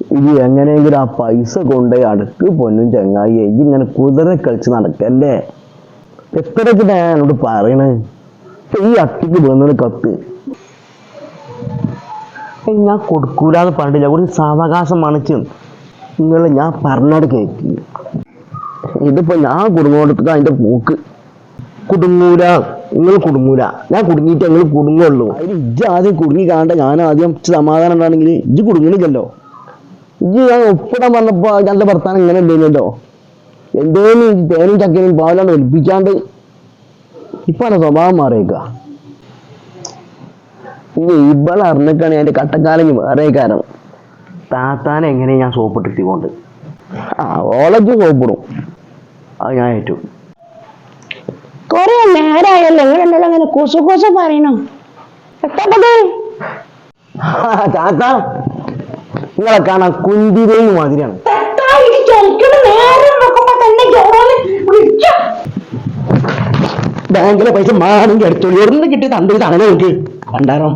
ഇത് എങ്ങനെയെങ്കിലും ആ പൈസ കൊണ്ടുപോയി അടുക്ക് പൊന്നും ചങ്ങായി ഇങ്ങനെ കുതിര കളിച്ച് നടക്കല്ലേ? എത്രയൊക്കെ ഞാൻ എന്നോട് പറയണേ? ഈ അട്ടിക്ക് വന്നത് കത്ത് ഞാൻ കൊടുക്കൂലെന്ന് പറഞ്ഞില്ല കുറച്ച് സാവകാശം മണിച്ചു നിങ്ങൾ ഞാൻ പറഞ്ഞാട് കേക്ക്. ഇതിപ്പോ ഞാൻ കുടുങ്ങോടത്ത് അതിന്റെ പോക്ക്. കുടുങ്ങൂല. നിങ്ങൾ കുടുങ്ങൂല. ഞാൻ കുടുങ്ങിയിട്ട് നിങ്ങൾ കുടുങ്ങുള്ളൂ. അതിന് ഇജ്ജ് ആദ്യം കുടുങ്ങി കാണണ്ട ഞാൻ ആദ്യം സമാധാനം ഉണ്ടാണെങ്കിൽ ഇജ്ജ് കുടുങ്ങണില്ലല്ലോ ഇജ്ജ് ഞാൻ ഒപ്പിടാൻ പറഞ്ഞപ്പോ ഞാൻ ഭർത്താൻ ഇങ്ങനെ ഇല്ലല്ലോ എന്തേലും ഈ തേനും ചക്കനും പാവലാണ്ട് ഒലിപ്പിച്ചാണ്ട് ഇപ്പൊ എന്റെ സ്വഭാവം മാറിയേക്ക. ഇവളെ അറിഞ്ഞിട്ടാണ് എന്റെ കട്ടക്കാലം വേറെ കാരണം താത്താനെ എങ്ങനെ ഞാൻ സോപ്പിട്ടിട്ടുണ്ട് ആ ഓളജ് സോപ്പിടും. അത് ഞാൻ ഏറ്റു. കൊറേ നേരായല്ലോ. നിങ്ങൾ എന്നോട് അങ്ങനെ പറയണോ? താത്ത. നിങ്ങളെ കാണാൻ കുന്തിരയും മാതിരിയാണ്. ബാങ്കിലെ പൈസ മാണെങ്കിൽ എടുത്തോളൂ എവിടെ കിട്ടി തണ്ടു അങ്ങനെ നോക്ക്. കണ്ടാരോ